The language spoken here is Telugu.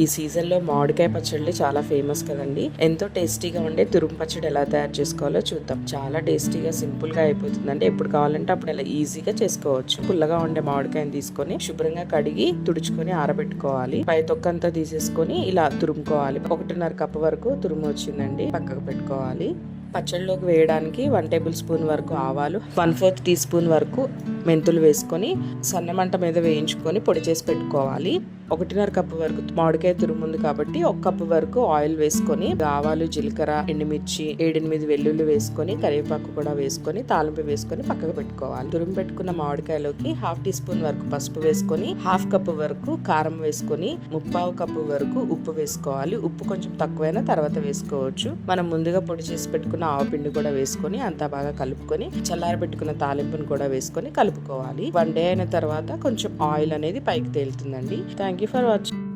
ఈ సీజన్లో మామిడికాయ పచ్చడి చాలా ఫేమస్ కదండి. ఎంతో టేస్టీగా ఉండే తురుము పచ్చడి ఎలా తయారు చేసుకోవాలో చూద్దాం. చాలా టేస్టీగా సింపుల్గా అయిపోతుందండి. ఎప్పుడు కావాలంటే అప్పుడు ఇలా ఈజీగా చేసుకోవచ్చు. పుల్లగా ఉండే మామిడికాయని తీసుకొని శుభ్రంగా కడిగి తుడుచుకొని ఆరబెట్టుకోవాలి. పై తొక్కంతా తీసేసుకొని ఇలా తురుముకోవాలి. ఒకటిన్నర కప్పు వరకు తురుము వచ్చిందండి. పక్కకు పెట్టుకోవాలి. పచ్చళ్ళలోకి వేయడానికి వన్ టేబుల్ స్పూన్ వరకు ఆవాలు వన్ ఫోర్త్ టీ స్పూన్ వరకు మెంతులు వేసుకొని సన్నమంట మీద వేయించుకొని పొడి చేసి పెట్టుకోవాలి. ఒకటిన్నర కప్పు వరకు మామిడికాయ తురుముంది కాబట్టి ఒక కప్పు వరకు ఆయిల్ వేసుకొని ఆవాలు జీలకర్ర ఎండుమిర్చి ఏడెనిమిది వెల్లుల్లి వేసుకొని కరివేపాకు కూడా వేసుకొని తాలింపు వేసుకొని పక్కకు పెట్టుకోవాలి. తురుము పెట్టుకున్న మామిడికాయలోకి హాఫ్ టీ స్పూన్ వరకు పసుపు వేసుకొని హాఫ్ కప్పు వరకు కారం వేసుకొని ముప్పావు కప్పు వరకు ఉప్పు వేసుకోవాలి. ఉప్పు కొంచెం తక్కువైనా తర్వాత వేసుకోవచ్చు. మనం ముందుగా పొడి చేసి పెట్టుకున్న ఆవపిండి కూడా వేసుకొని అంతా బాగా కలుపుకొని చల్లారి పెట్టుకున్న తాలింపును కూడా వేసుకొని కలుపుకోవాలి. వన్ డే అయిన తర్వాత కొంచెం ఆయిల్ అనేది పైకి తేలుతుందండి. Thank you for watching